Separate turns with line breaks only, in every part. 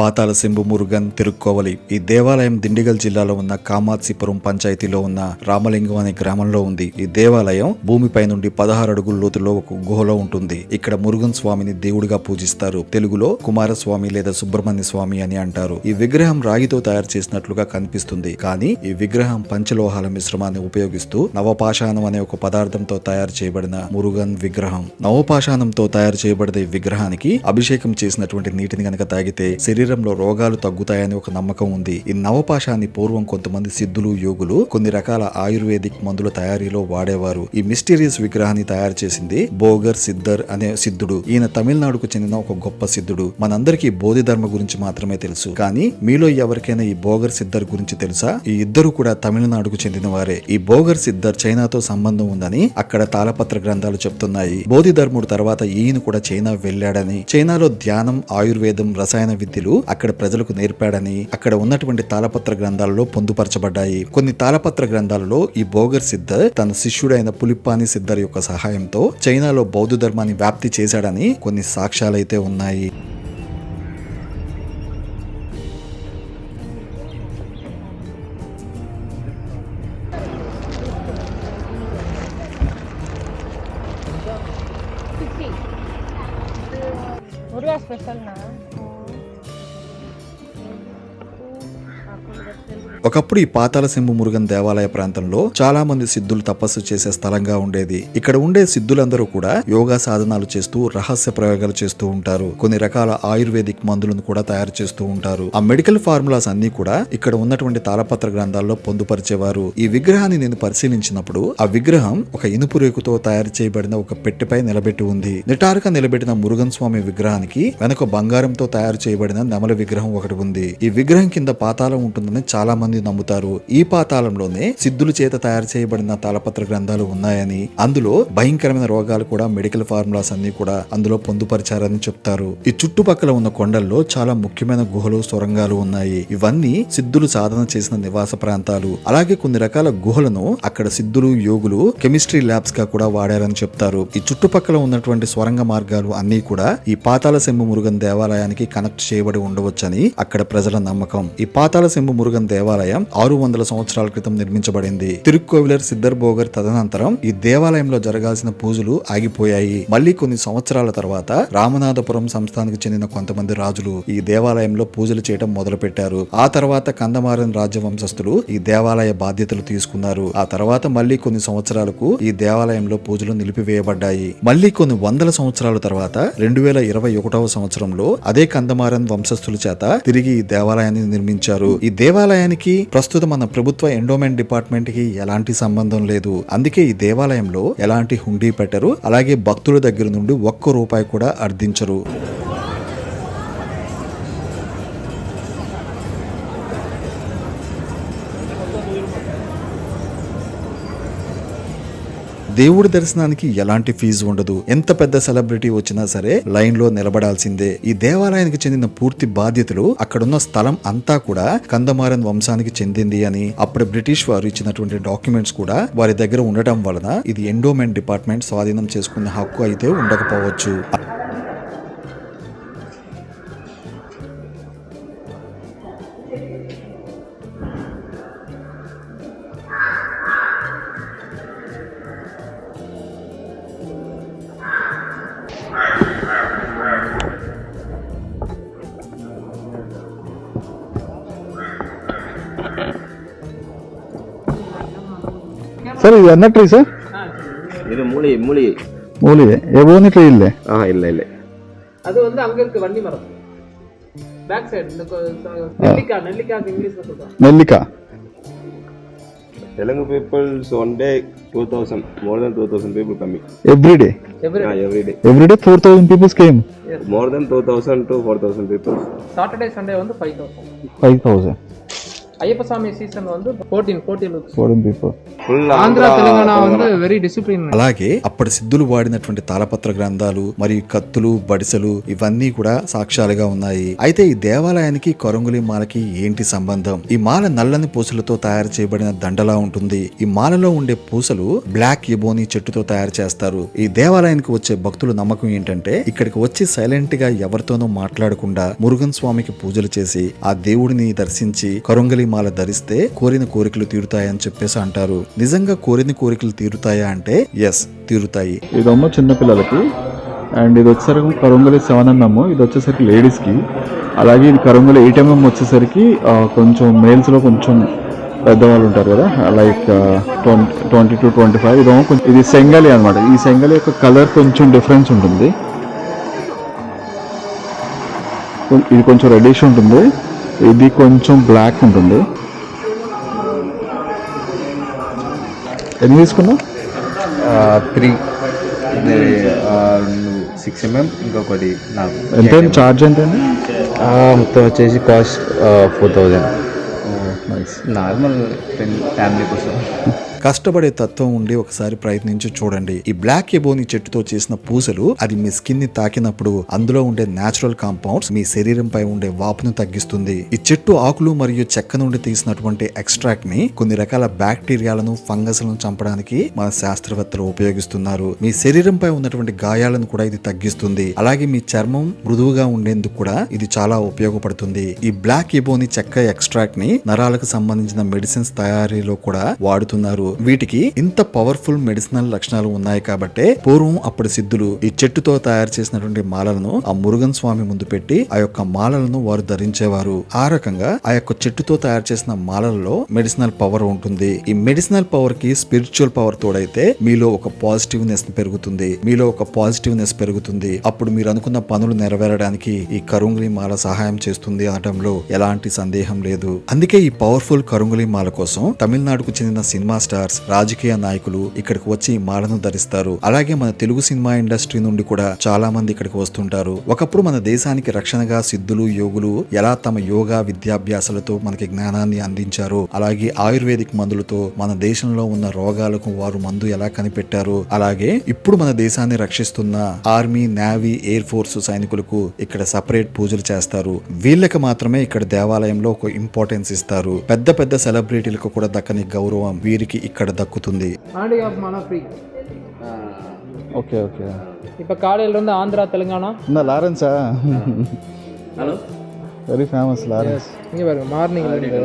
పాతాల శంభు మురుగన్ తిరుక్కోవలి. ఈ దేవాలయం దిండిగల్ జిల్లాలో ఉన్న కామాత్సిపురం పంచాయతీలో ఉన్న రామలింగం అనే గ్రామంలో ఉంది. ఈ దేవాలయం భూమిపై నుండి పదహారు అడుగుల లోతులో ఒక గుహలో ఉంటుంది. ఇక్కడ మురుగన్ స్వామిని దేవుడిగా పూజిస్తారు. తెలుగులో కుమారస్వామి లేదా సుబ్రహ్మణ్య స్వామి అని అంటారు. ఈ విగ్రహం రాగితో తయారు చేసినట్లుగా కనిపిస్తుంది. కానీ ఈ విగ్రహం పంచలోహాల మిశ్రమాన్ని ఉపయోగిస్తూ నవపాషాణం అనే ఒక పదార్థంతో తయారు చేయబడిన మురుగన్ విగ్రహం. నవపాషాణంతో తయారు చేయబడిన ఈ విగ్రహానికి అభిషేకం చేసినటువంటి నీటిని గనక తాగితే శరీర శరీరంలో రోగాలు తగ్గుతాయని ఒక నమ్మకం ఉంది. ఈ నవపాషాన్ని పూర్వం కొంతమంది సిద్ధులు యోగులు కొన్ని రకాల ఆయుర్వేదిక్ మందుల తయారీలో వాడేవారు. ఈ మిస్టీరియస్ విగ్రహాన్ని తయారు చేసింది బోగర్ సిద్ధర్ అనే సిద్ధుడు. ఈయన తమిళనాడుకు చెందిన ఒక గొప్ప సిద్ధుడు. మనందరికీ బోధి ధర్మ గురించి మాత్రమే తెలుసు. కానీ మీలో ఎవరికైనా ఈ బోగర్ సిద్ధర్ గురించి తెలుసా? ఈ ఇద్దరు కూడా తమిళనాడుకు చెందిన వారే ఈ బోగర్ సిద్ధర్ చైనాతో సంబంధం ఉందని అక్కడ తాళపత్ర గ్రంథాలు చెప్తున్నాయి. బోధి ధర్ముడు తర్వాత ఈయన కూడా చైనా వెళ్ళాడని. చైనాలో ధ్యానం ఆయుర్వేదం రసాయన విద్యలు అక్కడ ప్రజలకు నేర్పాడని అక్కడ ఉన్నటువంటి తాళపత్ర గ్రంథాలలో పొందుపరచబడ్డాయి. కొన్ని తాళపత్ర గ్రంథాలలో ఈ బోగర్ సిద్ధ తన శిష్యుడైన పులిప్పాని సిద్ధర్ యొక్క సహాయంతో చైనాలో బౌద్ధ ధర్మాన్ని వ్యాప్తి చేశాడని కొన్ని సాక్ష్యాలైతే ఉన్నాయి.
ఒక
ఒకప్పుడు ఈ పాతాల సింహు మురుగన్ దేవాలయ ప్రాంతంలో చాలా మంది సిద్ధులు తపస్సు చేసే స్థలంగా ఉండేది. ఇక్కడ ఉండే సిద్ధులందరూ కూడా యోగా సాధనాలు చేస్తూ రహస్య ప్రయోగాలు చేస్తూ ఉంటారు. కొన్ని రకాల ఆయుర్వేదిక్ మందులను కూడా తయారు చేస్తూ ఉంటారు. ఆ మెడికల్ ఫార్ములాస్ అన్ని కూడా ఇక్కడ ఉన్నటువంటి తాళపత్ర గ్రంథాల్లో పొందుపరిచేవారు. ఈ విగ్రహాన్ని నేను పరిశీలించినప్పుడు ఆ విగ్రహం ఒక ఇనుపు రేకుతో తయారు చేయబడిన ఒక పెట్టెపై నిలబెట్టి ఉంది. నిటారుగా నిలబెట్టిన మురుగన్ స్వామి విగ్రహానికి వెనక బంగారంతో తయారు చేయబడిన నెమల విగ్రహం ఒకటి ఉంది. ఈ విగ్రహం కింద పాతాళం ఉంటుందని చాలా మంది నమ్ము నమ్ముతారు. ఈ పాతాళంలోనే సిద్ధుల చేత తయారు చేయబడిన తాళపత్ర గ్రంథాలు ఉన్నాయని అందులో భయంకరమైన రోగాలు కూడా మెడికల్ ఫార్ములాస్ అన్ని కూడా అందులో పొందుపరిచారని చెప్తారు. ఈ చుట్టుపక్కల ఉన్న కొండల్లో చాలా ముఖ్యమైన గుహలు సొరంగాలు ఉన్నాయి. ఇవన్నీ సిద్ధులు సాధన చేసిన నివాస ప్రాంతాలు. అలాగే కొన్ని రకాల గుహలను అక్కడ సిద్ధులు యోగులు కెమిస్ట్రీ ల్యాబ్స్గా కూడా వాడారని చెప్తారు. ఈ చుట్టుపక్కల ఉన్నటువంటి సొరంగ మార్గాలు అన్ని కూడా ఈ పాతాల శంభు మురుగన్ దేవాలయానికి కనెక్ట్ చేయబడి ఉండవచ్చని అక్కడ ప్రజల నమ్మకం. ఈ పాతాల శంభు మురుగన్ దేవాలయం ఆరు వందల సంవత్సరాల క్రితం నిర్మించబడింది. తిరుక్కోవిలర్ సిద్ధర్బోగర్ తదనంతరం ఈ దేవాలయంలో జరగాల్సిన పూజలు ఆగిపోయాయి. మళ్ళీ కొన్ని సంవత్సరాల తర్వాత రామనాథపురం సంస్థానికి చెందిన కొంతమంది రాజులు ఈ దేవాలయంలో పూజలు చేయడం మొదలుపెట్టారు. ఆ తర్వాత కందమారన్ రాజవంశస్థులు ఈ దేవాలయ బాధ్యతలు తీసుకున్నారు. ఆ తర్వాత మళ్ళీ కొన్ని సంవత్సరాలకు ఈ దేవాలయంలో పూజలు నిలిపివేయబడ్డాయి. మళ్ళీ కొన్ని వందల సంవత్సరాల తర్వాత రెండు వేల ఇరవై ఒకటవ సంవత్సరంలో అదే కందమారన్ వంశస్థుల చేత తిరిగి ఈ దేవాలయాన్ని నిర్మించారు. ఈ దేవాలయానికి ప్రస్తుతం మన ప్రభుత్వ ఎండోమెంట్ డిపార్ట్మెంట్కి ఎలాంటి సంబంధం లేదు. అందుకే ఈ దేవాలయంలో ఎలాంటి హుండీ పెట్టరు. అలాగే భక్తుల దగ్గర నుండి ఒక్క రూపాయి కూడా అర్థించరు దేవుడి దర్శనానికి ఎలాంటి ఫీజు ఉండదు. ఎంత పెద్ద సెలబ్రిటీ వచ్చినా సరే లైన్లో నిలబడాల్సిందే. ఈ దేవాలయానికి చెందిన పూర్తి బాధ్యతలు అక్కడున్న స్థలం అంతా కూడా కందమారన్ వంశానికి చెందింది అని అప్పుడు బ్రిటిష్ వారు ఇచ్చినటువంటి డాక్యుమెంట్స్ కూడా వారి దగ్గర ఉండటం వలన ఇది ఎండోమెంట్ డిపార్ట్మెంట్ స్వాధీనం చేసుకునే హక్కు అయితే ఉండకపోవచ్చు.
ಸರ್ ಇದು ಎನ್ನ ಟ್ರೀ ಸರ್
இது மூலிகை மூலிகை
ಮೂಲಿಗೆ ಎಬೋನಿ ಟ್ರೀ ಇಲ್ಲೇ
ஆ இல்லை இல்லை
அது வந்து அங்க இருக்கு வன்னி மரம் பேக் சைடு இந்த கொ- ச- நெல்லிக்காய் நெல்லிக்காய்க்கு இங்கிலீஷ்ல சொல்றாங்க
ನೆಲ್ಲಿಕ
Telugu peoples one day two thousand more then two thousand people கம்மி
every day
every
every day
every day four thousand peoples came
more then two thousand to four thousand peoples
Saturday Sunday வந்து five thousand
five thousand
Ayyappa சாமி season வந்து fourteen fourteen
fourteen people
full
Andhra Telangana வந்து very discipline
అలాగే అప్పటి సిద్ధులు వాడినటువంటి తాళపత్ర గ్రంథాలు మరియు కత్తులు బడిసెలు ఇవన్నీ కూడా సాక్ష్యాలుగా ఉన్నాయి అయితే ఈ దేవాలయానికి కొరంగులి మాలకి ఏంటి సంబంధం ఈ మాల నల్లని పూసలతో తయారు చేయబడిన దండలా ఉంటుంది ఈ మాలలో ఉండే పూసలు బ్లాక్ ఎబోని చెట్టుతో తయారు చేస్తారు ఈ దేవాలయానికి వచ్చే భక్తుల నమ్మకం ఏంటంటే ఇక్కడికి వచ్చి సైలెంట్ గా ఎవరితోనూ మాట్లాడకుండా మురుగన్ స్వామికి పూజలు చేసి ఆ దేవుడిని దర్శించి కొరంగలి మాల ధరిస్తే కోరిన కోరికలు తీరుతాయని చెప్పేసి అంటారు. నిజంగా కోరిన కోరికలు తీరుతాయా అంటే ఎస్ తీరుతాయి.
ఇదమ్మ చిన్నపిల్లలకి అండ్ ఇది వచ్చేసరికి కరుంగలి సెవెన్ ఇది వచ్చేసరికి లేడీస్కి. అలాగే ఇది కరుంగలి ఎయిట్ వచ్చేసరికి కొంచెం మేల్స్లో కొంచెం పెద్దవాళ్ళు ఉంటారు కదా like twenty twenty two twenty five. ఇదేమో కొంచెం ఇది సెంగలి అనమాట ఈ సెంగలి యొక్క కలర్ కొంచెం డిఫరెన్స్ ఉంటుంది. ఇది కొంచెం రెడీష్ ఉంటుంది. ఇది కొంచెం బ్లాక్ ఉంటుంది. ఎన్ని తీసుకున్నావు?
త్రీ సిక్స్ ఎంఎం ఇంకొకటి నాకు.
ఎంత చార్జ్ ఎంత
మొత్తం వచ్చేసి cost four
thousand
normal family కోసం.
కష్టపడే తత్వం ఉండి ఒకసారి ప్రయత్నించి చూడండి. ఈ బ్లాక్ ఎబోని చెట్టుతో చేసిన పూసలు అది మీ స్కిన్ని తాకినప్పుడు అందులో ఉండే నేచురల్ కాంపౌండ్స్ మీ శరీరంపై ఉండే వాపును తగ్గిస్తుంది. ఈ చెట్టు ఆకులు మరియు చెక్క నుండి తీసినటువంటి ఎక్స్ట్రాక్ట్ని కొన్ని రకాల బ్యాక్టీరియాలను ఫంగస్లను చంపడానికి మన శాస్త్రవేత్తలు ఉపయోగిస్తున్నారు. మీ శరీరంపై ఉన్నటువంటి గాయాలను కూడా ఇది తగ్గిస్తుంది. అలాగే మీ చర్మం మృదువుగా ఉండేందుకు కూడా ఇది చాలా ఉపయోగపడుతుంది. ఈ బ్లాక్ ఎబోని చెక్క ఎక్స్ట్రాక్ట్ని నరాలకు సంబంధించిన మెడిసిన్స్ తయారీలో కూడా వాడుతున్నారు. వీటికి ఇంత పవర్ఫుల్ మెడిసినల్ లక్షణాలు ఉన్నాయి కాబట్టే పూర్వం అప్పటి సిద్ధులు ఈ చెట్టుతో తయారు చేసినటువంటి మాలలను ఆ మురుగన్ స్వామి ముందు పెట్టి ఆ యొక్క మాలలను వారు ధరించేవారు. ఆ రకంగా ఆ యొక్క చెట్టుతో తయారు చేసిన మాలలలో మెడిసినల్ పవర్ ఉంటుంది. ఈ మెడిసినల్ పవర్కి స్పిరిచువల్ పవర్ తోడైతే మీలో ఒక పాజిటివ్నెస్ పెరుగుతుంది. మీలో ఒక పాజిటివ్నెస్ పెరుగుతుంది. అప్పుడు మీరు అనుకున్న పనులు నెరవేరడానికి ఈ కరుంగులి మాల సహాయం చేస్తుంది అనడంలో ఎలాంటి సందేహం లేదు. అందుకే ఈ పవర్ఫుల్ కరుంగులి మాల కోసం తమిళనాడుకు చెందిన సినిమా స్టార్స్ రాజకీయ నాయకులు ఇక్కడికి వచ్చి మాలను ధరిస్తారు. అలాగే మన తెలుగు సినిమా ఇండస్ట్రీ నుండి కూడా చాలా మంది ఇక్కడికి వస్తుంటారు. ఒకప్పుడు మన దేశానికి రక్షణగా సిద్ధులు యోగులు ఎలా తమ యోగా విద్యాభ్యాసాలతో మనకి జ్ఞానాన్ని అందించారు అలాగే ఆయుర్వేదిక్ మందులతో మన దేశంలో ఉన్న రోగాలకు వారు మందు ఎలా కనిపెట్టారు అలాగే ఇప్పుడు మన దేశాన్ని రక్షిస్తున్న ఆర్మీ నేవీ ఎయిర్ ఫోర్స్ సైనికులకు ఇక్కడ సపరేట్ పూజలు చేస్తారు. వీళ్ళకి మాత్రమే ఇక్కడ దేవాలయంలో ఒక ఇంపార్టెన్స్ ఇస్తారు. పెద్ద పెద్ద సెలబ్రిటీలకు కూడా దక్కని గౌరవం వీరికి ఇక్కడ దక్కుతుంది
aunty of மனா free
okay okay
இப்போ காலையிலேருந்து ஆந்திரா தெலுங்கானா
இந்த லாரன்ஸா வெரி ஃபேமஸ் லாரன்ஸ்
இங்கே பாருங்க மார்னிங்ல இருந்து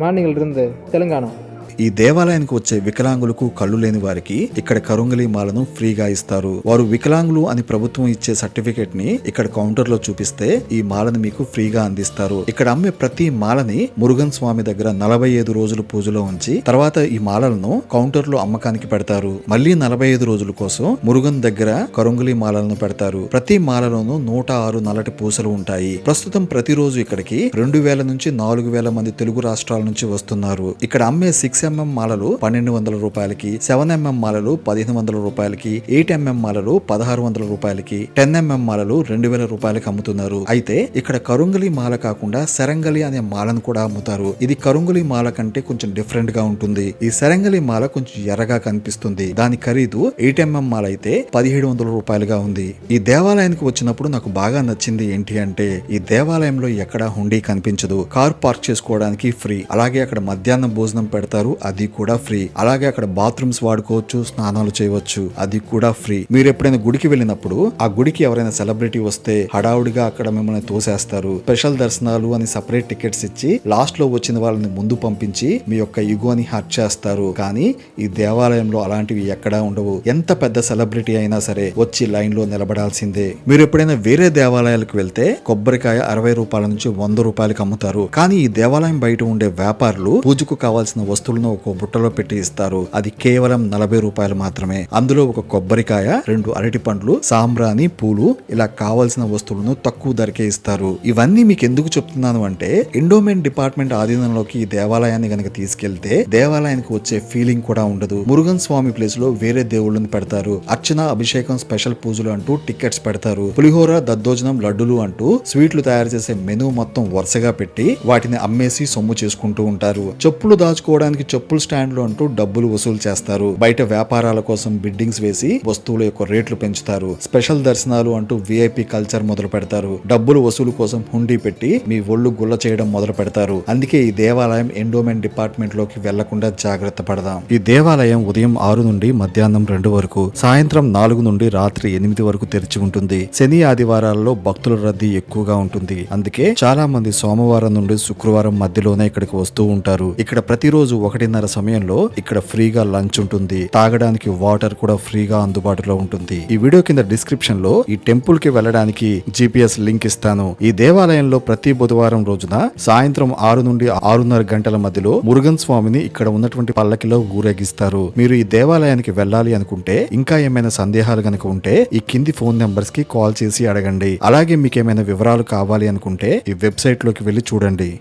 மார்னிங்ல இருந்து தெலுங்கானா
ఈ దేవాలయానికి వచ్చే వికలాంగులకు కళ్ళు లేని వారికి ఇక్కడ కరుంగలి మాలను ఫ్రీగా ఇస్తారు. వారు వికలాంగులు అని ప్రభుత్వం ఇచ్చే సర్టిఫికేట్ని ఇక్కడ కౌంటర్లో చూపిస్తే ఈ మాలను మీకు ఫ్రీగా అందిస్తారు. ఇక్కడ అమ్మే ప్రతి మాలని మురుగన్ స్వామి దగ్గర నలభై ఐదు రోజులు పూజలో ఉంచి తర్వాత ఈ మాలలను కౌంటర్లో అమ్మకానికి పెడతారు. మళ్ళీ నలభై ఐదు రోజుల కోసం మురుగన్ దగ్గర కరుంగలి మాలలను పెడతారు. ప్రతి మాలలోనూ నూట ఆరు నల్లటి పూసలు ఉంటాయి. ప్రస్తుతం ప్రతిరోజు ఇక్కడికి రెండు వేల నుంచి నాలుగు వేల మంది తెలుగు రాష్ట్రాల నుంచి వస్తున్నారు. ఇక్కడ అమ్మే సిక్స్ ఎంఎం మాలలు పన్నెండు వందల రూపాయలకి సెవెన్ ఎంఎం మాలలు పదిహేను వందల రూపాయలకి ఎయిట్ ఎంఎం మాలలు పదహారు వందల రూపాయలకి టెన్ ఎంఎం మాలలు రెండు వేల రూపాయలకి అమ్ముతున్నారు. అయితే ఇక్కడ కరుంగలి మాల కాకుండా సెరంగలి అనే మాలను కూడా అమ్ముతారు. ఇది కరుంగలి మాల కంటే కొంచెం డిఫరెంట్గా ఉంటుంది. ఈ సెరంగలి మాల కొంచెం ఎర్రగా కనిపిస్తుంది. దాని ఖరీదు ఎయిట్ ఎంఎం మాల అయితే పదిహేడు వందల రూపాయలుగా ఉంది. ఈ దేవాలయానికి వచ్చినప్పుడు నాకు బాగా నచ్చింది ఏంటి అంటే ఈ దేవాలయంలో ఎక్కడా హుండీ కనిపించదు. కార్ పార్క్ చేసుకోవడానికి ఫ్రీ. అలాగే అక్కడ మధ్యాహ్నం భోజనం పెడతారు. అది కూడా ఫ్రీ. అలాగే అక్కడ బాత్రూమ్స్ వాడుకోవచ్చు స్నానాలు చేయవచ్చు అది కూడా ఫ్రీ. మీరు ఎప్పుడైనా గుడికి వెళ్ళినప్పుడు ఆ గుడికి ఎవరైనా సెలబ్రిటీ వస్తే హడావుడిగా అక్కడ మిమ్మల్ని తోసేస్తారు. స్పెషల్ దర్శనాలు అని సపరేట్ టికెట్స్ ఇచ్చి లాస్ట్లో వచ్చిన వాళ్ళని ముందు పంపించి మీ యొక్క ఇగోని హర్ట్ చేస్తారు. కానీ ఈ దేవాలయంలో అలాంటివి ఎక్కడా ఉండవు. ఎంత పెద్ద సెలబ్రిటీ అయినా సరే వచ్చి లైన్లో నిలబడాల్సిందే. మీరు ఎప్పుడైనా వేరే దేవాలయాలకు వెళ్తే కొబ్బరికాయ అరవై రూపాయల నుంచి వంద రూపాయలకి అమ్ముతారు. కానీ ఈ దేవాలయం బయట ఉండే వ్యాపారులు పూజకు కావాల్సిన వస్తువులను చొప్పున ఒక బుట్టలో పెట్టి ఇస్తారు. అది కేవలం నలభై రూపాయలు మాత్రమే. అందులో ఒక కొబ్బరికాయ రెండు అరటి పండ్లు సాంబ్రాణి పూలు ఇలా కావలసిన వస్తువులను తక్కువ ధరకే ఇస్తారు. ఇవన్నీ మీకు ఎందుకు చెప్తున్నాను అంటే ఎండోమెంట్ డిపార్ట్మెంట్ ఆధీనంలోకి ఈ దేవాలయాన్ని గనక తీసుకెళ్తే దేవాలయానికి వచ్చే ఫీలింగ్ కూడా ఉండదు. మురుగన్ స్వామి ప్లేస్లో వేరే దేవుళ్ళని పెడతారు. అర్చన అభిషేకం స్పెషల్ పూజలు అంటూ టికెట్స్ పెడతారు. పులిహోర దద్దోజనం లడ్డులు అంటూ స్వీట్లు తయారు చేసే మెనూ మొత్తం వరుసగా పెట్టి వాటిని అమ్మేసి సొమ్ము చేసుకుంటూ ఉంటారు. చెప్పులు దాచుకోవడానికి చెప్పుల స్టాండ్లు అంటూ డబ్బులు వసూలు చేస్తారు. బయట వ్యాపారాల కోసం బిడ్డింగ్స్ వేసి వస్తువుల యొక్క రేట్లు పెంచుతారు. స్పెషల్ దర్శనాలు అంటూ విఐపి కల్చర్ మొదలు పెడతారు. డబ్బులు వసూలు కోసం హుండీ పెట్టి మీ ఒళ్ళు గుల్ల చేయడం మొదలు పెడతారు. అందుకే ఈ దేవాలయం ఎండోమెంట్ డిపార్ట్మెంట్లోకి వెళ్ళకుండా జాగ్రత్త పడదాం. ఈ దేవాలయం ఉదయం ఆరు నుండి మధ్యాహ్నం రెండు వరకు సాయంత్రం నాలుగు నుండి రాత్రి ఎనిమిది వరకు తెరిచి ఉంటుంది. శని ఆదివారాల్లో భక్తుల రద్దీ ఎక్కువగా ఉంటుంది. అందుకే చాలా మంది సోమవారం నుండి శుక్రవారం మధ్యలోనే ఇక్కడికి వస్తూ ఉంటారు. ఇక్కడ ప్రతిరోజు ఒకటి ఒకటిన్నర సమయంలో ఇక్కడ ఫ్రీగా లంచ్ ఉంటుంది. తాగడానికి వాటర్ కూడా ఫ్రీగా అందుబాటులో ఉంటుంది. ఈ వీడియో కింద డిస్క్రిప్షన్లో ఈ టెంపుల్కి వెళ్ళడానికి జిపిఎస్ లింక్ ఇస్తాను. ఈ దేవాలయంలో ప్రతి బుధవారం రోజున సాయంత్రం ఆరు నుండి ఆరున్నర గంటల మధ్యలో మురుగన్ స్వామిని ఇక్కడ ఉన్నటువంటి పల్లకిలో ఊరేగిస్తారు. మీరు ఈ దేవాలయానికి వెళ్ళాలి అనుకుంటే ఇంకా ఏమైనా సందేహాలు కనుక ఉంటే ఈ కింది ఫోన్ నెంబర్స్కి కాల్ చేసి అడగండి. అలాగే మీకు ఏమైనా వివరాలు కావాలి అనుకుంటే ఈ వెబ్సైట్లోకి వెళ్ళి చూడండి.